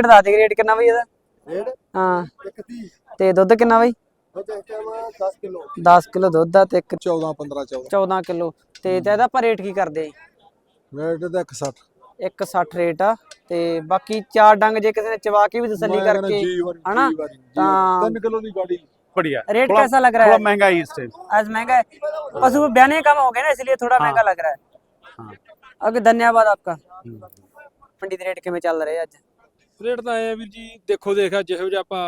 Rate ਦੱਸ ਦੇ rate ਕਿੰਨਾ ਬਈ ਇਹਦਾ ਰੇਡ ਹਾਂ ਇੱਕ ਦੀ ਤੇ ਦੁੱਧ ਕਿੰਨਾ ਬਈ ਉਹ ਤੇ ਟਾਈਮ 10 ਕਿਲੋ 10 ਕਿਲੋ ਦੁੱਧ ਆ ਤੇ ਇੱਕ 14 15 14 14 ਕਿਲੋ ਤੇ ਤੇ ਇਹਦਾ ਆਪਾਂ ਰੇਟ ਕੀ ਕਰਦੇ ਆ ਰੇਟ ਦਾ 160 ਇੱਕ 60 ਰੇਟ ਆ ਤੇ ਬਾਕੀ ਚਾਰ ਡੰਗ ਜੇ ਕਿਸੇ ਨੇ ਚਵਾ ਕੇ ਵੀ ਤਸੱਲੀ ਕਰਕੇ हना? ਤਾਂ 3 ਕਿਲੋ ਦੀ ਗਾੜੀ बढ़िया रेट थोड़ा- कैसा लग रहा थोड़ा है महंगा ही इस टाइम आज महंगा है पशु बयाने कम हो गए ना इसलिए थोड़ा महंगा लग रहा है हाँ। ओके धन्यवाद आपका मंडी ਦੇ ਰੇਟ ਕਿਵੇਂ ਚੱਲ ਰਹੇ ਅੱਜ ਰੇਟ ਤਾਂ ਆਇਆ ਵੀਰ ਜੀ ਦੇਖੋ ਦੇਖਾ ਜਿਹੋ ਜਿਹਾ ਆਪਾਂ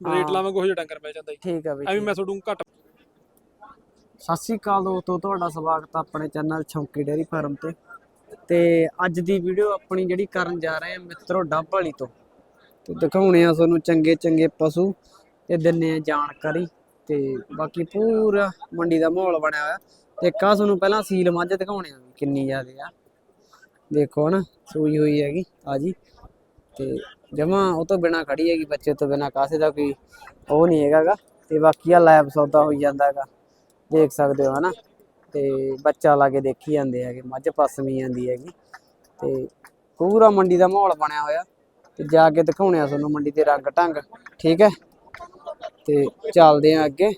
ਰੇਟ ਹਾਂ। ਲਾਵਾਂਗੇ ਉਹ ਜਿਹਾ ਡੰਗਰ ਮਿਲ ਜਾਂਦਾ ਜੀ। ਠੀਕ ਆ ਐਵੇਂ ਮੈਂ ਤੁਹਾਨੂੰ ਘੱਟ ਸਤਿ ਸ੍ਰੀ ਅਕਾਲ ਦੋਸਤੋ ਤੁਹਾਡਾ ਸਵਾਗਤ ਆ ਆਪਣੇ ਚੈਨਲ ਛੌਂਕੀ ਡੇਅਰੀ ਫਾਰਮ ਤੇ। ਤੇ ਅੱਜ ਦੀ ਵੀਡੀਓ ਆਪਣੀ ਜਿਹੜੀ ਕਰਨ ਜਾ ਰਹੇ ਆ ਮਿੱਤਰੋ ਡੱਬਵਾਲੀ ਤੋਂ। ਤੇ ਦਿਖਾਉਣੇ ਆ ਤੁਹਾਨੂੰ ਚੰਗੇ ਚੰਗੇ ਪਸ਼ੂ ਤੇ ਦਿੰਨੇ ਆ ਜਾਣਕਾਰੀ। ਤੇ ਬਾਕੀ ਪੂਰਾ ਮੰਡੀ ਦਾ ਮਾਹੌਲ ਬਣਿਆ ਹੋਇਆ। ਤੇ ਕਾ ਤੁਹਾਨੂੰ ਪਹਿਲਾਂ ਸੀਲ ਮੱਝ ਦਿਖਾਉਣੇ ਆ ਵੀ ਕਿੰਨੀ ਜ਼ਿਆਦੇ ਆ। ਦੇਖੋ ਨਾ ਸੂਈ ਹੋਈ ਹੈਗੀ ਆ ਜੀ। ਤੇ ਜਮਾ ਉਹ ਤੋਂ ਬਿਨਾ ਖੜੀ ਹੈਗੀ ਬੱਚੇ ਤੋਂ ਬਿਨਾ, ਕਾਸੇ ਦਾ ਕੋਈ ਉਹ ਨਹੀਂ ਹੈਗਾਗਾ ਤੇ ਬਾਕੀ ਆ ਲੈਬ ਸੌਦਾ ਹੋਈ ਜਾਂਦਾ ਦੇਖ ਸਕਦੇ ਹੋ ਹਨਾ। ਤੇ ਬੱਚਾ ਲਾ ਕੇ ਦੇਖੀ ਜਾਂਦੇ ਹੈਗੇ, ਮੱਝ ਪਸਮੀ ਜਾਂਦੀ ਹੈਗੀ। ਤੇ ਪੂਰਾ ਮੰਡੀ ਦਾ ਮਾਹੌਲ ਬਣਿਆ ਹੋਇਆ। ਤੇ ਜਾ ਕੇ ਦਿਖਾਉਣੇ ਆ ਤੁਹਾਨੂੰ ਮੰਡੀ ਦੇ ਰੰਗ ਢੰਗ, ਠੀਕ ਹੈ? ਤੇ ਚੱਲਦੇ ਆ ਅੱਗੇ।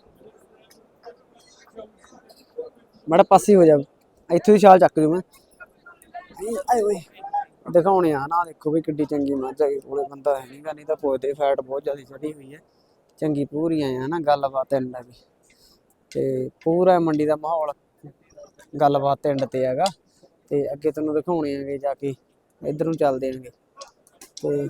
ਮੜਾ ਪਾਸੇ ਹੋ ਜਾ, ਇੱਥੋਂ ਹੀ ਛਾਲ ਚੱਕ ਜੂ ਮੈਂ। ਆਏ ਓਏ। ਦਿਖਾਉਣੇ ਆ ਨਾ ਦੇਖੋ ਵੀ ਕਿੱਡੀ ਚੰਗੀ ਮੱਝ ਹੈਗੀ ਕੋਲੇ ਬੰਦਾ ਹੈ ਨਹੀਂਗਾ ਨਹੀਂ ਤਾਂ ਪੁੱਛਦੇ ਫੈਟ ਬਹੁਤ ਜ਼ਿਆਦਾ ਚੜੀ ਹੋਈ ਹੈ। ਚੰਗੀ ਪੂਰੀ ਆਇਆ ਨਾ ਗੱਲਬਾਤ ਐਂਡ ਵੀ। ਤੇ ਪੂਰਾ ਮੰਡੀ ਦਾ ਮਾਹੌਲ ਗੱਲਬਾਤ ਐਂਡ ਤੇ ਹੈਗਾ। ਤੇ ਅੱਗੇ ਤੁਹਾਨੂੰ ਦਿਖਾਉਣੇ ਆਗੇ ਜਾ ਕੇ ਇਧਰ ਨੂੰ ਚੱਲਦੇ ਆਂਗੇ। ਤੇ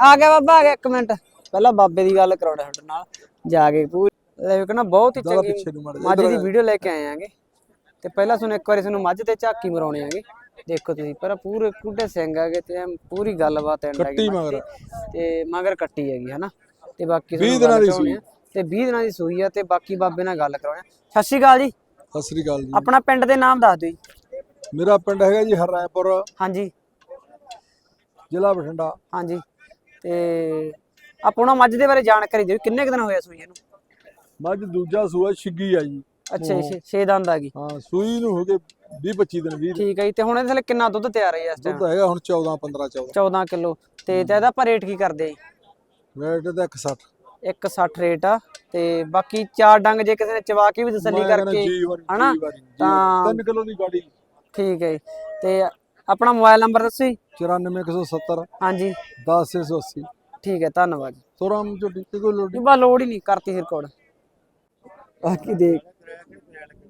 ਆ ਗਿਆ ਬਾਬਾ ਆ ਗਿਆ ਇੱਕ ਮਿੰਟ। ਪਹਿਲਾਂ ਬਾਬੇ ਦੀ ਗੱਲ ਕਰਾਉਣਾ ਤੁਹਾਡੇ ਨਾਲ ਜਾ ਕੇ ਪੂਰੀ ਲੈ ਕਹਿੰਦਾ ਬਹੁਤ ਹੀ ਚੰਗੀ ਮੱਝ ਦੀ ਵੀਡੀਓ ਲੈ ਕੇ ਆਏ ਆਂਗੇ। ਤੇ ਪਹਿਲਾਂ ਤੁਹਾਨੂੰ ਇੱਕ ਵਾਰੀ ਤੁਹਾਨੂੰ ਮੱਝ ਤੇ ਝਾਕੀ ਮਰਾਉਣੇ ਆਂਗੇ। ਦੇਖੋ ਤੁਸੀਂ ਪਰ ਪੂਰੇ ਕੁੱਡੇ ਸਿੰਘ ਹੈਗੇ ਤੇ ਐਨ ਪੂਰੀ ਗੱਲਬਾਤ ਐਂਡ ਕੱਟੀ ਮਗਰ। ਤੇ ਮਗਰ ਕੱਟੀ ਹੈਗੀ ਹਨਾ? ਤੇ ਬਾਕੀ 20 ਤੁਹਾਨੂੰ ਦਿਨਾਂ ਗੱਲ ਦੀ ਕਰਾਉਣੀ ਆ। ਤੇ 20 ਦਿਨਾਂ ਦੀ ਸੂਈ ਆ ਤੇ ਬਾਕੀ ਬਾਬੇ ਨਾਲ ਗੱਲ ਕਰਾਉਣੀ ਆ। ਸਤਿ ਸ਼੍ਰੀ ਅਕਾਲ ਜੀ। ਸਤਿ ਸ੍ਰੀ ਅਕਾਲ ਜੀ। ਆਪਣਾ ਪਿੰਡ ਦੇ ਨਾਮ ਦੱਸ ਦਿਓ ਜੀ। ਮੇਰਾ ਪਿੰਡ ਹੈਗਾ ਜੀ ਹਰਰਾਇਪੁਰ ਹਾਂਜੀ। ਜ਼ਿਲ੍ਹਾ ਬਠਿੰਡਾ। ਹਾਂਜੀ। ਤੇ ਆਪਣਾ ਮੱਝ ਦੇ ਬਾਰੇ ਜਾਣਕਾਰੀ ਦਿਓ ਕਿੰਨੇ ਕੁ ਦਿਨ ਹੋਇਆ ਸੂਈ ਨੂੰ ਮੱਝ ਦੂਜਾ ਸੂਆ ਛਿੱਗੀ ਆ ਜੀ। ਅੱਛਾ ਜੀ 6 ਦੰਦ ਆ ਗਈ ਹਾਂ ਸੂਈ ਨੂੰ ਹੋ ਗਏ 20 25 ਦਿਨ 20 ਠੀਕ ਹੈ ਜੀ ਤੇ ਹੁਣ ਇਹਦੇ ਥੱਲੇ ਕਿੰਨਾ ਦੁੱਧ ਤਿਆਰ ਹੈ ਜੀ ਇਸ ਟਾਈਮ ਦੁੱਧ ਹੈਗਾ ਹੁਣ 14 15 14 14 ਕਿਲੋ। ਤੇ ਤੇ ਇਹਦਾ ਆਪਾਂ ਰੇਟ ਕੀ ਕਰਦੇ ਆ ਜੀ? ਰੇਟ ਦਾ 160 ਇੱਕ 60 ਰੇਟ ਆ। ਤੇ ਬਾਕੀ ਚਾਰ ਡੰਗ ਜੇ ਕਿਸੇ ਨੇ ਚਵਾ ਕੇ ਵੀ ਤਸੱਲੀ ਕਰਕੇ ਹਨਾ? ਤਾਂ- 3 ਕਿਲੋ ਦੀ ਗਾੜੀ। ਠੀਕ ਹੈ ਜੀ। ਤੇ ਆਪਣਾ ਮੋਬਾਈਲ ਨੰਬਰ ਦੱਸੋ ਜੀ? 94170 ਹਾਂਜੀ। 10680 ਠੀਕ ਹੈ ਧੰਨਵਾਦ ਜੀ। ਤੋਰਾਮ ਝੋਟੀ ਤੇ ਕੋਈ ਲੋੜ ਇਹ ਬਾ ਲੋੜ ਹੀ ਨਹੀਂ ਕਰਤੀ ਰਿਕਾਰਡ ਬਾਕੀ ਦੇਖ।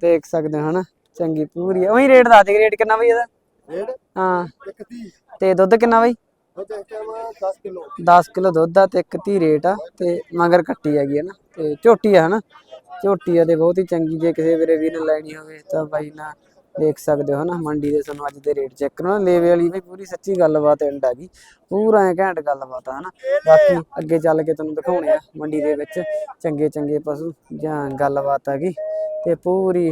ਦੇਖ ਸਕਦੇ ਹੋ ਹਨਾ ਚੰਗੀ ਪੂਰੀ ਹੈ ਉਹੀ ਰੇਟ ਦੱਸ ਦੇ ਰੇਟ ਕਿੰਨਾ ਬਈ ਇਹਦਾ? ਰੇਟ? ਹਾਂ। ਇੱਕ ਦੀ ਤੇ ਦੁੱਧ ਕਿੰਨਾ ਬਈ? Time 10 kilo. 10 ਕਿਲੋ ਦੁੱਧ ਆ ਤੇ ਇੱਕ ਧੀ ਰੇਟ ਆ ਤੇ ਮਗਰ ਕੱਟੀ ਹੈਗੀ ਹੈ ਨਾ ਤੇ ਝੋਟੀ ਆ ਹਨਾ। ਝੋਟੀ ਆ ਤੇ ਬਹੁਤ ਹੀ ਚੰਗੀ ਜੇ ਕਿਸੇ ਵੀਰੇ ਵੀਰ ਨੇ ਲੈਣੀ ਹੋਵੇ ਤਾਂ ਬਾਈ ਨਾ ਦੇਖ ਸਕਦੇ ਹੋ ਹਨਾ, ਮੰਡੀ ਦੇ ਸਾਨੂੰ ਅੱਜ ਦੇ ਰੇਟ ਚੈੱਕ ਕਰੋ ਲੇਵੇ ਵਾਲੀ ਵੀ ਪੂਰੀ ਸੱਚੀ ਗੱਲਬਾਤ ਐਂਡ ਹੈਗੀ ਪੂਰਾ ਐ ਘੈਂਟ ਗੱਲਬਾਤ ਆ ਹਨਾ। ਬਾਕੀ ਅੱਗੇ ਚੱਲ ਕੇ ਤੁਹਾਨੂੰ ਦਿਖਾਉਣੇ ਆ ਮੰਡੀ ਦੇ ਵਿੱਚ ਚੰਗੇ ਚੰਗੇ ਪਸ਼ੂ ਜਾਂ ਗੱਲਬਾਤ ਆ ਹੈਗੀ ਤੇ ਪੂਰੀ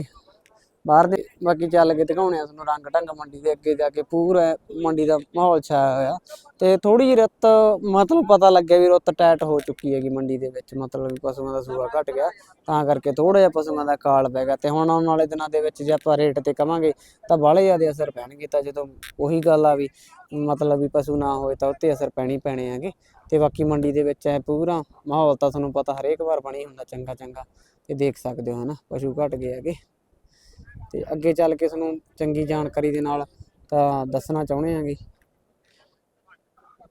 ਬਾਹਰ ਦੇ ਬਾਕੀ ਚੱਲ ਕੇ ਦਿਖਾਉਣੇ ਆ ਤੁਹਾਨੂੰ ਰੰਗ ਢੰਗ ਮੰਡੀ ਦੇ ਅੱਗੇ ਜਾ ਕੇ ਪੂਰਾ ਮੰਡੀ ਦਾ ਮਾਹੌਲ ਛਾਇਆ ਹੋਇਆ। ਤੇ ਥੋੜੀ ਜਿਹੀ ਰੁੱਤ ਮਤਲਬ ਪਤਾ ਲੱਗਿਆ ਵੀ ਰੁੱਤ ਟਾਈਟ ਹੋ ਚੁੱਕੀ ਹੈਗੀ ਮੰਡੀ ਦੇ ਵਿੱਚ, ਮਤਲਬ ਪਸ਼ੂਆਂ ਦਾ ਸੂਆ ਘਟ ਗਿਆ। ਤਾਂ ਕਰਕੇ ਥੋੜਾ ਜਿਹਾ ਪਸ਼ੂਆਂ ਦਾ ਕਾਲ ਪੈ ਗਿਆ ਤੇ ਹੁਣ ਆਉਣ ਵਾਲੇ ਦਿਨਾਂ ਦੇ ਵਿੱਚ ਜੇ ਆਪਾਂ ਰੇਟ ਤੇ ਕਵਾਂਗੇ ਤਾਂ ਬਾਹਲੇ ਜ਼ਿਆਦਾ ਅਸਰ ਪੈਣਗੇ। ਤਾਂ ਜਦੋਂ ਉਹੀ ਗੱਲ ਆ ਵੀ ਮਤਲਬ ਵੀ ਪਸ਼ੂ ਨਾ ਹੋਏ ਤਾਂ ਉੱਤੇ ਅਸਰ ਪੈਣੀ ਪੈਣੇ ਹੈਗੇ। ਤੇ ਬਾਕੀ ਮੰਡੀ ਦੇ ਵਿੱਚ ਇਹ ਪੂਰਾ ਮਾਹੌਲ ਤਾਂ ਤੁਹਾਨੂੰ ਪਤਾ ਹਰੇਕ ਵਾਰ ਬਣੀ ਹੁੰਦਾ ਚੰਗਾ ਚੰਗਾ ਤੇ ਦੇਖ ਸਕਦੇ ਹੋ ਹਨਾ, ਪਸ਼ੂ ਘਟ ਗਏ ਹੈਗੇ। ਤੇ ਅੱਗੇ ਚੱਲ ਕੇ ਤੁਹਾਨੂੰ ਚੰਗੀ ਜਾਣਕਾਰੀ ਦੇ ਨਾਲ ਤਾਂ ਦੱਸਣਾ ਚਾਹੁੰਦੇ ਆਂਗੇ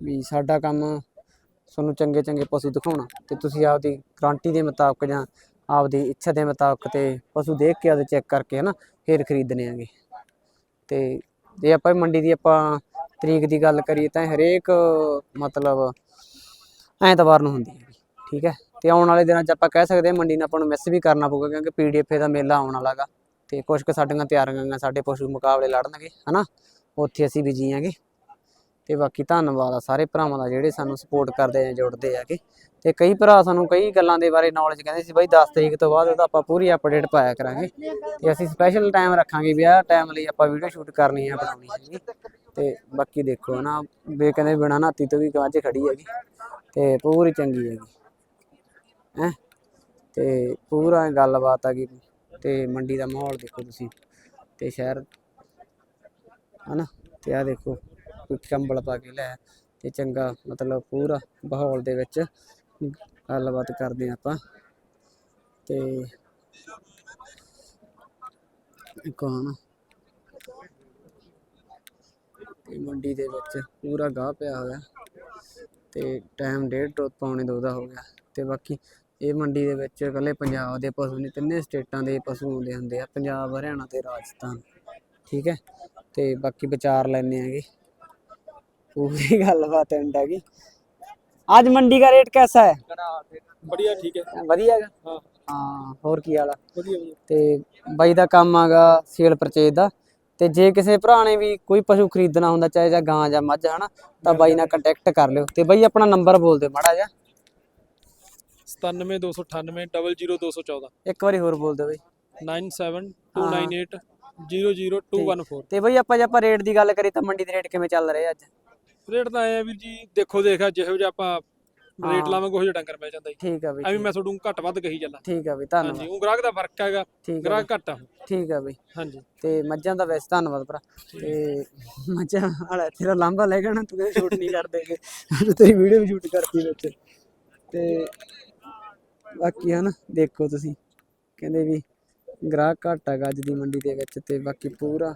ਵੀ ਸਾਡਾ ਕੰਮ ਤੁਹਾਨੂੰ ਚੰਗੇ ਚੰਗੇ ਪਸ਼ੂ ਦਿਖਾਉਣਾ ਤੇ ਤੁਸੀਂ ਆਪਦੀ ਗਰੰਟੀ ਦੇ ਮੁਤਾਬਕ ਜਾਂ ਆਪਦੀ ਇੱਛਾ ਦੇ ਮੁਤਾਬਕ ਤੇ ਪਸ਼ੂ ਦੇਖ ਕੇ ਆਪਦੇ ਚੈੱਕ ਕਰਕੇ ਹਨਾ ਫਿਰ ਖਰੀਦਣੇ ਆਂਗੇ ਤੇ ਜੇ ਆਪਾਂ ਮੰਡੀ ਦੀ ਆਪਾਂ ਤਰੀਕ ਦੀ ਗੱਲ ਕਰੀਏ ਤਾਂ ਹਰੇਕ ਮਤਲਬ ਐਤਵਾਰ ਨੂੰ ਹੁੰਦੀ ਹੈ ਠੀਕ ਹੈ? ਤੇ ਆਉਣ ਵਾਲੇ ਦਿਨਾਂ 'ਚ ਆਪਾਂ ਕਹਿ ਸਕਦੇ ਹਾਂ ਮੰਡੀ ਨੂੰ ਆਪਾਂ ਨੂੰ ਮਿਸ ਵੀ ਕਰਨਾ ਪਊਗਾ ਕਿਉਂਕਿ ਪੀਡੀਐਫ ਦਾ ਮੇਲਾ ਆਉਣ ਵਾਲਾਗਾ ਤੇ ਕੁਝ ਕੁ ਸਾਡੀਆਂ ਤਿਆਰੀਆਂ ਸਾਡੇ ਪਸ਼ੂ ਮੁਕਾਬਲੇ ਲੜਨਗੇ, ਹਨਾ? ਉੱਥੇ ਅਸੀਂ ਵੀ ਜੀਆਂਗੇ। ਤੇ ਬਾਕੀ ਧੰਨਵਾਦ ਆ ਸਾਰੇ ਭਰਾਵਾਂ ਦਾ ਜਿਹੜੇ ਸਾਨੂੰ ਸਪੋਰਟ ਕਰਦੇ ਆ, ਜੁੜਦੇ ਆਗੇ ਤੇ ਕਈ ਭਰਾ ਸਾਨੂੰ ਕਈ ਗੱਲਾਂ ਦੇ ਬਾਰੇ ਨੌਲੇਜ ਕਹਿੰਦੇ ਸੀ, ਬਾਈ 10 ਤਰੀਕ ਤੋਂ ਬਾਅਦ ਉਹਦਾ ਆਪਾਂ ਪੂਰੀ ਅਪਡੇਟ ਪਾਇਆ ਕਰਾਂਗੇ। ਤੇ ਅਸੀਂ ਸਪੈਸ਼ਲ ਟਾਈਮ ਰੱਖਾਂਗੇ ਵੀ ਆਹ ਟਾਈਮ ਲਈ ਆਪਾਂ ਵੀਡੀਓ ਸ਼ੂਟ ਕਰਨੀ ਹੈ ਬਣਾਉਣੀ ਹੈਗੀ। ਤੇ ਬਾਕੀ ਦੇਖੋ ਨਾ, ਵੀ ਕਹਿੰਦੇ ਬਿਨਾ ਨਾਤੀ ਤੋਂ ਵੀ ਗਾਂਝ ਖੜੀ ਹੈਗੀ। ਤੇ ਪੂਰੀ ਚੰਗੀ ਹੈਗੀ। ਹੈ? ਤੇ ਪੂਰਾ ਗੱਲਬਾਤ ਆ ਗਈ ਤੇ ਮੰਡੀ ਦਾ ਮਾਹੌਲ ਦੇਖੋ ਤੁਸੀਂ ਤੇ ਸ਼ਹਿਰ, ਹਨਾ? ਤੇ ਆ ਦੇਖੋ, ਕੋਈ ਕੰਬਲ ਪਾ ਕੇ ਲੈ, ਤੇ ਚੰਗਾ ਮਤਲਬ ਪੂਰਾ ਮਾਹੌਲ ਦੇ ਵਿੱਚ ਗੱਲਬਾਤ ਕਰਦੇ ਹਾਂ ਆਪਾਂ। ਤੇ ਇੱਕ ਹੁਣ ਤੇ ਮੰਡੀ ਦੇ ਵਿੱਚ ਪੂਰਾ ਗਾਹ ਪਿਆ ਹੋਇਆ, ਤੇ ਟਾਈਮ ਡੇਢ ਤੋਂ ਪੌਣੇ ਦੋ ਦਾ ਹੋ ਗਿਆ, ਤੇ ਬਾਕੀ ਇਹ ਮੰਡੀ ਦੇ ਵਿੱਚ ਇਕੱਲੇ ਪੰਜਾਬ ਦੇ ਪਸ਼ੂ ਨਹੀਂ ਤਿੰਨੇ ਸਟੇਟਾਂ ਦੇ ਪਸ਼ੂ ਆਉਂਦੇ ਹੁੰਦੇ ਆ ਪੰਜਾਬ ਹਰਿਆਣਾ ਤੇ ਰਾਜਸਥਾਨ। ਠੀਕ ਹੈ? ਤੇ ਬਾਕੀ ਵਿਚਾਰ ਲੈਣੇ ਆਗੇ ਪੂਰੀ ਗੱਲਬਾਤ ਐਂਡ ਹੈਗੀ ਅੱਜ ਮੰਡੀ ਦਾ ਰੇਟ ਕਿਹਦਾ ਹੈ? ਬੜੀਆ ਠੀਕ ਹੈ। ਵਧੀਆ ਹੈਗਾ? ਹਾਂ। ਹੋਰ ਕੀ ਹਾਲ ਆ? ਤੇ ਬਾਈ ਦਾ ਕੰਮ ਆਗਾ ਸੇਲ ਪਰਚੇਜ ਦਾ। ਤੇ ਜੇ ਕਿਸੇ ਭਰਾ ਨੇ ਵੀ ਕੋਈ ਪਸ਼ੂ ਖਰੀਦਣਾ ਹੁੰਦਾ ਚਾਹੇ ਜਾਂ ਗਾਂ ਜਾਂ ਮੱਝ ਹਨਾ ਤਾਂ ਬਾਈ ਨਾਲ ਕੰਟੈਕਟ ਕਰ ਲਿਓ। ਤੇ ਬਾਈ ਆਪਣਾ ਨੰਬਰ ਬੋਲ ਦਿਓ ਮਾੜਾ ਜਿਹਾ। 97298 00214 ਇੱਕ ਵਾਰੀ ਹੋਰ ਬੋਲ ਦਿਓ ਬਾਈ 97298 00214 ਤੇ ਬਾਈ ਆਪਾਂ ਜੇ ਆਪਾਂ ਰੇਟ ਦੀ ਗੱਲ ਕਰੀ ਤਾਂ ਮੰਡੀ ਦੇ ਰੇਟ ਕਿਵੇਂ ਚੱਲ ਰਹੇ ਅੱਜ ਰੇਟ ਤਾਂ ਆਇਆ ਵੀਰ ਜੀ ਦੇਖੋ ਦੇਖਾ ਜਿਹੋ ਜਿਹਾ ਆਪਾਂ ਰੇਟ ਲਾਵਾਂਗੇ ਉਹ ਜਿਹਾ ਡੰਗਰ ਮਿਲ ਜਾਂਦਾ ਜੀ ਠੀਕ ਆ ਬਾਈ ਐਵੇਂ ਮੈਂ ਤੁਹਾਨੂੰ ਘੱਟ ਵੱਧ ਕਹੀ ਚੱਲਾਂ ਠੀਕ ਆ ਬਾਈ ਹਾਂਜੀ ਉਹ ਗ੍ਰਾਹਕ ਦਾ ਫ਼ਰਕ ਹੈਗਾ ਗ੍ਰਾਹਕ ਘੱਟ ਆ ਠੀਕ ਆ ਬਾਈ ਹਾਂਜੀ ਤੇ ਮੱਝਾਂ ਦਾ ਵੈਸੇ ਧੰਨਵਾਦ ਭਰਾ ਤੇ ਮੱਝਾਂ ਵਾਲਾ ਤੇਰਾ ਲਾਂਬਾ ਲੈ ਗਿਆ ਨਾ ਤੂੰ ਕਹਿੰਦਾ ਸ਼ੂਟ ਨਹੀਂ ਕਰਦੇ ਤੇਰੀ ਵੀਡੀਓ ਵੀ ਸ਼ੂਟ ਕਰਤੀ ਵਿੱਚ ਤੇ ਬਾਕੀ ਹਨ, ਦੇਖੋ ਤੁਸੀਂ। ਕਹਿੰਦੇ ਵੀ ਗ੍ਰਾਹਕ ਘੱਟ ਹੈਗਾ ਅੱਜ ਦੀ ਮੰਡੀ ਦੇ ਵਿੱਚ ਤੇ ਬਾਕੀ ਪੂਰਾ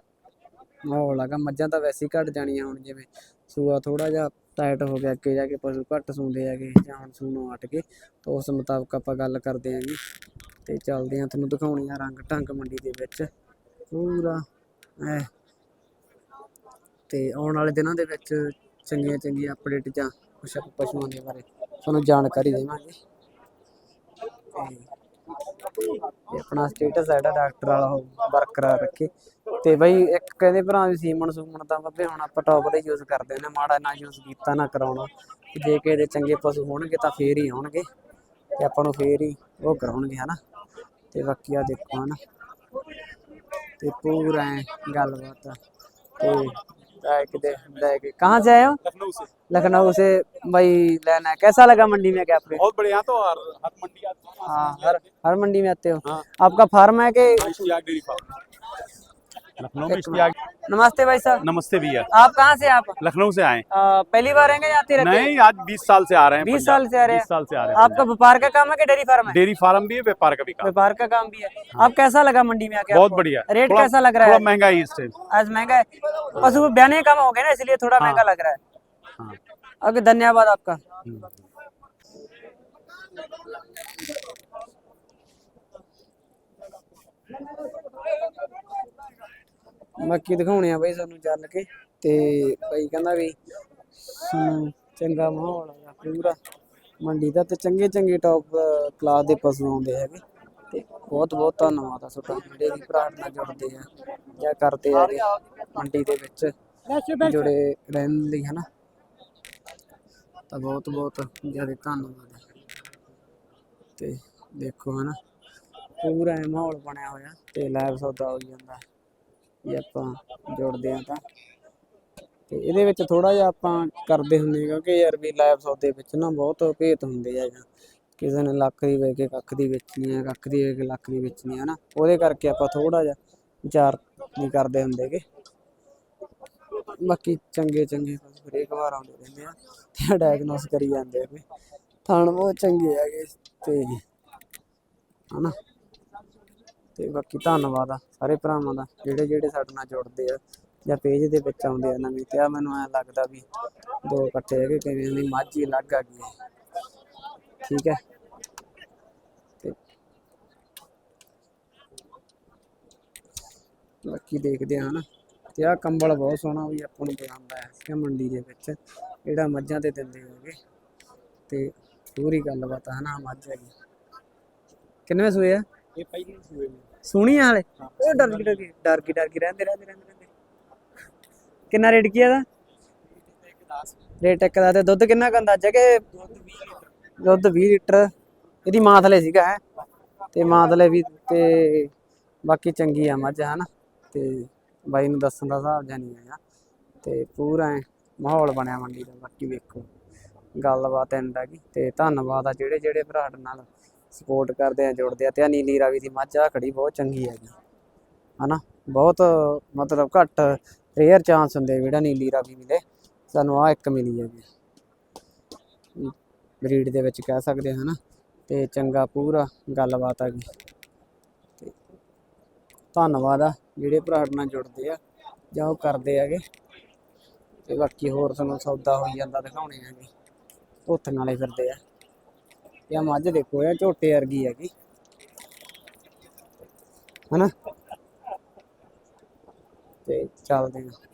ਮਾਹੌਲ ਹੈਗਾ। ਮੱਝਾਂ ਤਾਂ ਵੈਸੇ ਹੀ ਘਟ ਜਾਣੀਆਂ ਹੁਣ ਜਿਵੇਂ ਸੂਆ ਥੋੜਾ ਜਿਹਾ ਟਾਈਟ ਹੋ ਗਿਆ, ਅੱਗੇ ਜਾ ਕੇ ਪਸ਼ੂ ਘੱਟ ਸੂੰਦੇ ਹੈਗੇ ਜਾਂ ਹੁਣ ਸੂਣੋਂ ਹਟ ਕੇ ਤਾਂ ਉਸ ਮੁਤਾਬਕ ਆਪਾਂ ਗੱਲ ਕਰਦੇ ਹਾਂ ਜੀ। ਤੇ ਚੱਲਦੇ ਹਾਂ ਤੁਹਾਨੂੰ ਦਿਖਾਉਣੀ ਆ ਰੰਗ ਢੰਗ ਮੰਡੀ ਦੇ ਵਿੱਚ। ਪੂਰਾ ਐ। ਤੇ ਆਉਣ ਵਾਲੇ ਦਿਨਾਂ ਦੇ ਵਿੱਚ ਚੰਗੀਆਂ ਚੰਗੀਆਂ ਅਪਡੇਟ ਜਾਂ ਕੁਛ ਪਸ਼ੂਆਂ ਦੇ ਬਾਰੇ ਤੁਹਾਨੂੰ ਜਾਣਕਾਰੀ ਦੇਵਾਂਗੇ। ਤੇ ਆਪਣਾ ਸਟੇਟਸ ਹੈ ਜਿਹੜਾ ਡਾਕਟਰ ਵਾਲਾ, ਉਹ ਬਰਕਰਾਰ ਰੱਖੇ। ਤੇ ਬਈ ਇੱਕ ਕਹਿੰਦੇ ਭਰਾ ਵੀ ਸੀਮਨ ਸੂਮਨ ਤਾਂ ਬੱਬੇ ਹੁਣ ਆਪਾਂ ਟੌਪ ਦੇ ਯੂਜ਼ ਕਰਦੇ ਨੇ ਮਾੜਾ ਨਾ ਯੂਜ਼ ਕੀਤਾ, ਨਾ ਕਰਾਉਣਾ। ਜੇ ਕਿ ਇਹਦੇ ਚੰਗੇ ਪਸ਼ੂ ਹੋਣਗੇ ਤਾਂ ਫੇਰ ਹੀ ਆਉਣਗੇ। ਤੇ ਆਪਾਂ ਨੂੰ ਫੇਰ ਹੀ ਉਹ ਕਰਾਉਣਗੇ, ਹਨਾ। ਤੇ ਬਾਕੀ ਆ ਦੇਖੋ, ਹਨਾ। ਤੇ ਪੂਰਾ ਗੱਲਬਾਤ ਤੇ बैग दे बैग कहाँ से आए हो? लखनऊ से। लखनऊ से भाई लेना है। कैसा लगा मंडी में क्या बहुत बढ़िया तो हर हर मंडी आते हो। हाँ हर हर मंडी में आते हो। हाँ। आपका फार्म है कि फार्म। लखनऊ में इश्तियाक नमस्ते भाई साहब। नमस्ते भैया। आप कहाँ से आप? लखनऊ से आए। आ, पहली बार आएँगे आते रहते नहीं आज 20 साल से आ रहे हैं 20 साल से आ रहे हैं। 20 साल से आ रहे हैं आपका व्यापार का काम है कि डेयरी फार्म है? डेयरी फार्म भी है व्यापार का भी काम। व्यापार का काम भी है। आप कैसा लगा मंडी में आके बहुत बढ़िया। रेट कैसा लग रहा है? महँगा ही इस टाइम आज महँगा है। पशु बयाने कम हो गए ना इसलिए थोड़ा हाँ। महँगा लग रहा है। हाँ। ओके धन्यवाद आपका। ਬਾਕੀ ਦਿਖਾਉਣੇ ਆ ਬਈ ਸਾਨੂੰ ਚੱਲ ਕੇ ਤੇ ਬਈ ਕਹਿੰਦਾ ਵੀ ਸਾਨੂੰ ਚੰਗਾ ਮਾਹੌਲ ਹੈਗਾ ਪੂਰਾ। ਮੰਡੀ ਦਾ ਤੇ ਚੰਗੇ ਚੰਗੇ ਟੌਪ ਕਲਾਸ ਦੇ ਪਸ਼ੂ ਆਉਂਦੇ ਹੈਗੇ। ਤੇ ਬਹੁਤ ਬਹੁਤ ਧੰਨਵਾਦ ਆ ਤੁਹਾਡਾ, ਜਿਹੜੇ ਵੀ ਭਰਾ ਨਾਲ ਜੁੜਦੇ ਆ ਜਾਂ ਕਰਦੇ ਹੈਗੇ ਮੰਡੀ ਦੇ ਵਿੱਚ ਜੁੜੇ ਰਹਿਣ ਲਈ ਹਨਾ। ਤਾਂ ਬਹੁਤ ਬਹੁਤ ਜ਼ਿਆਦਾ ਧੰਨਵਾਦ ਹੈ ਤੇ ਦੇਖੋ ਹਨਾ, ਪੂਰਾ ਮਾਹੌਲ ਬਣਿਆ ਹੋਇਆ ਤੇ ਲਾਈਵ ਸੌਦਾ ਹੋ ਜਾਂਦਾ। ਜੇ ਆਪਾਂ ਜੁੜਦੇ ਆ ਤਾਂ। ਤੇ ਇਹਦੇ ਵਿੱਚ ਥੋੜਾ ਜਿਹਾ ਆਪਾਂ ਕਰਦੇ ਹੁੰਦੇ ਕਿਉਂਕਿ ਯਾਰ ਵੀ ਲਾਈਵ ਸੌਦੇ ਵਿੱਚ ਨਾ ਬਹੁਤ ਭੇਤ ਹੁੰਦੇ ਆ ਜਾਂ ਕਿਸੇ ਨੇ ਲੱਖ ਦੀ ਵੇਚ ਕੇ ਕੱਖ ਦੀ ਵੇਚਣੀ ਆ, ਕੱਖ ਦੀ ਵੇਚ ਕੇ ਲੱਖ ਦੀ ਵੇਚਣੀ ਆ ਨਾ ਉਹਦੇ ਕਰਕੇ ਆਪਾਂ ਥੋੜਾ ਜਿਹਾ ਵਿਚਾਰ ਨਹੀਂ ਕਰਦੇ ਹੁੰਦੇਗੇ ਬਾਕੀ ਚੰਗੇ ਚੰਗੇ ਬਸ ਹਰੇਕ ਵਾਰ ਆਉਂਦੇ ਰਹਿੰਦੇ ਆ ਤੇ ਡਾਇਗਨੋਸ ਕਰੀ ਜਾਂਦੇ ਆ ਵੀ। ਥਣ ਬਹੁਤ ਚੰਗੇ ਹੈਗੇ ਤੇ, ਹਨਾ। ਤੇ ਬਾਕੀ ਧੰਨਵਾਦ ਆ ਸਾਰੇ ਭਰਾਵਾਂ ਦਾ, ਜਿਹੜੇ ਜਿਹੜੇ ਸਾਡੇ ਨਾਲ ਜੁੜਦੇ ਆ ਜਾਂ ਪੇਜ ਦੇ ਵਿੱਚ ਆਉਂਦੇ ਆ ਨਵੇਂ, ਤੇ ਆ ਮੈਨੂੰ ਐ ਲੱਗਦਾ ਵੀ ਦੋ ਇਕੱਠੇ ਹੈਗੇ, ਕਿਵੇਂ ਦੀ ਮੱਝ ਹੀ ਅਲੱਗ ਆ ਗਈ ਠੀਕ ਹੈ। ਤੇ ਬਾਕੀ ਦੇਖਦੇ ਆ ਹਨਾ ਤੇ ਆ ਕੰਬਲ ਬਹੁਤ ਸੋਹਣਾ ਵੀ ਆਪਾਂ ਨੂੰ ਪਸੰਦ ਆਇਆ ਸੀਗਾ ਮੰਡੀ ਦੇ ਵਿੱਚ, ਜਿਹੜਾ ਮੱਝਾਂ ਤੇ ਦਿੰਦੇ ਹੋਗੇ ਤੇ ਪੂਰੀ ਗੱਲਬਾਤ ਹੈ ਨਾ ਮੱਝ ਹੈਗੀ। ਕਿੰਨੇ ਸੂਏ ਆ? ਇਹ ਸੋਹਣੀ ਆ ਹਲੇ? ਉਹ ਡਰ ਡਰ ਕੇ ਡਰ ਕੇ ਡਰ ਕੇ ਰਹਿੰਦੇ ਰਹਿੰਦੇ ਰਹਿੰਦੇ ਰਹਿੰਦੇ। ਕਿੰਨਾ ਰੇਟ ਕੀ ਇਹਦਾ? ਰੇਟ ਇੱਕ ਦਾ ਤੇ ਦੁੱਧ ਕਿੰਨਾ ਕ ਅੰਦਾਜ਼ਾ ਕਿ ਦੁੱਧ 20 ਲੀਟਰ। ਇਹਦੀ ਮਾਂ ਥਲੇ ਸੀਗਾ ਹੈ? ਤੇ ਮਾਂ ਥਲੇ ਵੀ ਤੇ ਬਾਕੀ ਚੰਗੀ ਆ ਮੱਝ ਹਨਾ ਤੇ ਬਾਈ ਨੂੰ ਦੱਸਣ ਦਾ ਹਿਸਾਬ ਜਾਨੀ ਆ ਤੇ ਪੂਰਾ ਮਾਹੌਲ ਬਣਿਆ ਮੰਡੀ ਦਾ। ਬਾਕੀ ਵੇਖੋ ਗੱਲਬਾਤ ਐਂਡ ਆ ਤੇ ਧੰਨਵਾਦ ਆ ਜਿਹੜੇ ਜਿਹੜੇ ਭਰਾ ਨਾਲ ਸਪੋਰਟ ਕਰਦੇ ਆ, ਜੁੜਦੇ ਆ ਤੇ ਆ ਨੀਲੀ ਰਾਵੀ ਦੀ ਮੱਝ ਆ ਖੜੀ ਬਹੁਤ ਚੰਗੀ ਹੈਗੀ। ਹਨਾ? ਬਹੁਤ ਮਤਲਬ ਘੱਟ ਰੇਅਰ ਚਾਂਸ ਹੁੰਦੇ ਆ ਜਿਹੜਾ ਨੀਲੀ ਰਾਵੀ ਮਿਲੇ। ਸਾਨੂੰ ਆ ਇੱਕ ਮਿਲੀ ਹੈਗੀ। ਬਰੀਡ ਦੇ ਵਿੱਚ ਕਹਿ ਸਕਦੇ ਹਾਂ ਹਨਾ? ਤੇ ਚੰਗਾ ਪੂਰਾ ਗੱਲਬਾਤ ਆ ਗਈ ਧੰਨਵਾਦ ਆ ਜਿਹੜੇ ਭਰਾ ਨਾਲ ਜੁੜਦੇ ਆ, ਜਾਂ ਉਹ ਕਰਦੇ ਹੈਗੇ। ਤੇ ਬਾਕੀ ਹੋਰ ਤੁਹਾਨੂੰ ਸੌਦਾ ਹੋਈ ਜਾਂਦਾ ਦਿਖਾਉਣੇ ਹੈਗੇ। ਧੋਤੀਆਂ ਵਾਲੇ ਫਿਰਦੇ ਆ। ਇਹ ਮੱਝ ਦੇਖੋ ਇਹ ਝੋਟੇ ਵਰਗੀ ਹੈਗੀ। ਹਨਾ? ਤੇ ਚੱਲਦੇ ਹਾਂ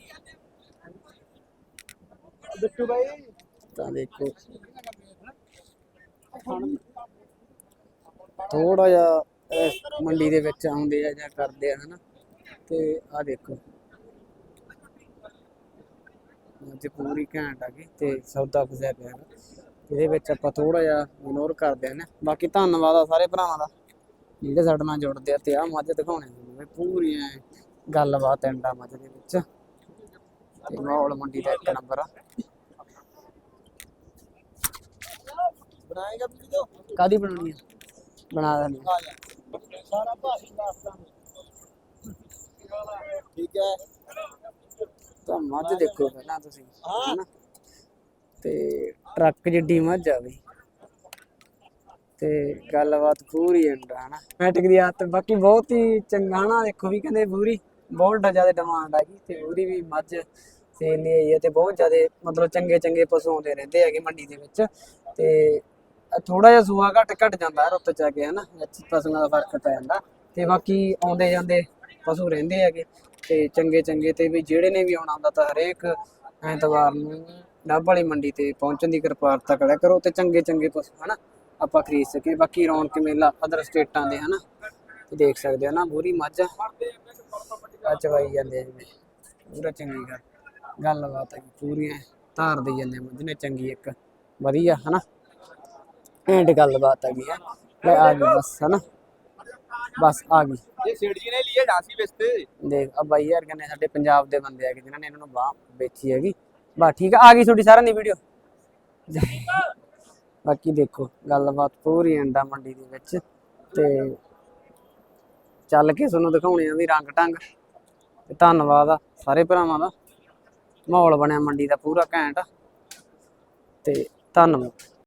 ਬਿੱਟੂ ਭਾਈ ਤਾਂ ਦੇਖੋ। ਥੋੜਾ ਜਿਹਾ ਮੰਡੀ ਦੇ ਵਿੱਚ ਆਉਂਦੇ ਆ ਜਾਂ ਕਰਦੇ ਆ ਹਨਾ? ਤੇ ਆ ਦੇਖੋ। ਅੱਜ ਪੂਰੀ ਘੈਂਟ ਆ ਗਈ ਤੇ ਸੌਦਾ ਫਸਿਆ ਪਿਆ ਇਹਦੇ ਵਿੱਚ ਆਪਾਂ ਥੋੜਾ ਜਿਹਾ ਇਗਨੋਰ ਕਰਦੇ ਹਾਂ ਨਾ। ਬਾਕੀ ਧੰਨਵਾਦ ਆ ਸਾਰੇ ਭਰਾਵਾਂ ਦਾ ਜਿਹੜੇ ਸਾਡੇ ਨਾਲ ਜੁੜਦੇ ਆ ਤੇ ਆ ਮੱਝ ਦਿਖਾਉਣੇ ਨੇ ਪੂਰੀ ਐ ਗੱਲਬਾਤ ਐਂਡਾ ਮੱਝ ਦੇ ਵਿੱਚ। ਤੇ ਮੰਡੀ ਦਾ ਇੱਕ ਨੰਬਰ ਆ। ਕਾਦੀ ਬਣਾਉਣੀ ਹੈ ਬਣਾ ਦਿੰਦੇ ਸਾਰਾ ਭਾਸ਼ਣ ਦੱਸਦਾ ਠੀਕ ਹੈ। ਤਾਂ ਮੱਝ ਦੇਖੋ ਪਹਿਲਾਂ ਤੁਸੀਂ ਹਾਂ। ਤੇ ਟਰੱਕ ਜਿੱਡੀ ਮੱਝ ਆ ਬਈ ਤੇ ਗੱਲਬਾਤ ਪੂਰੀ ਅੰਡਾ ਹਨਾ। ਮੈਟਿਕ ਦੀ ਆਦਤ, ਬਾਕੀ ਬਹੁਤ ਹੀ ਚੰਗਾ ਨਾ ਦੇਖੋ ਵੀ ਕਹਿੰਦੇ ਪੂਰੀ ਬਹੁਤ ਜ਼ਿਆਦਾ ਡਿਮਾਂਡ ਹੈਗੀ ਤੇ ਉਹਦੀ ਵੀ ਮੱਝ ਸੇਲ ਲਈ ਆਈ ਹੈ ਤੇ ਬਹੁਤ ਜ਼ਿਆਦਾ, ਮਤਲਬ ਚੰਗੇ ਚੰਗੇ ਪਸ਼ੂ ਆਉਂਦੇ ਰਹਿੰਦੇ ਹੈਗੇ ਮੰਡੀ ਦੇ ਵਿੱਚ। ਤੇ ਥੋੜਾ ਜਿਹਾ ਸੂਆ ਘੱਟ ਘੱਟ ਜਾਂਦਾ ਰੁੱਤ ਚ ਆ ਕੇ, ਹਨਾ। ਅੱਛੀ ਪਸ਼ੂਆਂ ਦਾ ਫ਼ਰਕ ਪੈ ਜਾਂਦਾ। ਤੇ ਬਾਕੀ ਆਉਂਦੇ ਜਾਂਦੇ ਪਸ਼ੂ ਰਹਿੰਦੇ ਹੈਗੇ ਤੇ ਚੰਗੇ ਚੰਗੇ ਤੇ ਵੀ ਜਿਹੜੇ ਨੇ ਵੀ ਆਉਣਾ ਹੁੰਦਾ ਤਾਂ ਹਰੇਕ ਐਤਵਾਰ ਨੂੰ ਡੱਬ ਵਾਲੀ ਮੰਡੀ ਤੇ ਪਹੁੰਚਣ ਦੀ ਕਿਰਪਾਰਤਾ ਕਰਿਆ ਕਰੋ ਤੇ ਚੰਗੇ ਚੰਗੇ ਪਸ਼ੂ ਹਨਾ ਆਪਾਂ ਖਰੀਦ ਸਕੀਏ। ਬਾਕੀ ਰੌਣਕ ਮੇਲਾ ਅਦਰ ਸਟੇਟਾਂ ਦੇ ਹਨਾ ਦੇਖ ਸਕਦੇ ਹੋ ਨਾ ਬੂਰੀ ਮੱਝ ਆ। ਚਵਾਈ ਜਾਂਦੇ ਜਿਵੇਂ ਪੂਰਾ ਚੰਗੀ ਗੱਲ। ਬਾਤ ਹੈ ਪੂਰੀ ਧਾਰ ਦੇ ਜਾਂਦੇ ਮੱਝ ਨੇ ਚੰਗੀ ਇੱਕ। ਵਧੀਆ ਹਨਾ। ਐਂਡ ਗੱਲਬਾਤ ਹੈਗੀ ਹੈ ਲੈ ਆ ਗਈ ਬਸ ਹਨਾ। ਬਸ ਆ ਗਈ। ਇਹ ਸੇਠ ਨੇ ਲਈ ਹੈ ਢਾਸੀ ਵੇਚਤੇ ਦੇਖ ਆ ਬਾਈ ਯਾਰ ਕਹਿੰਦੇ ਸਾਡੇ ਪੰਜਾਬ ਦੇ ਬੰਦੇ ਆ ਕਿ ਜਿਨ੍ਹਾਂ ਨੇ ਇਹਨਾਂ ਨੂੰ ਬਾਹ ਵੇਚੀ ਹੈਗੀ। ਬਸ ਠੀਕ ਆ ਆ ਗਈ ਤੁਹਾਡੀ ਸਾਰਿਆਂ ਦੀ ਵੀਡੀਓ ਬਾਕੀ ਦੇਖੋ, ਗੱਲਬਾਤ ਪੂਰੀ ਅੰਡਾ ਮੰਡੀ ਦੇ ਵਿੱਚ ਤੇ ਚੱਲ ਕੇ ਤੁਹਾਨੂੰ ਦਿਖਾਉਣੇ ਆ ਵੀ ਰੰਗ ਟੰਗ। ਤੇ ਧੰਨਵਾਦ ਆ ਸਾਰੇ ਭਰਾਵਾਂ ਦਾ। ਮਾਹੌਲ ਬਣਿਆ ਮੰਡੀ ਦਾ ਪੂਰਾ ਘੈਂਟ। ਤੇ ਧੰਨਵਾਦ।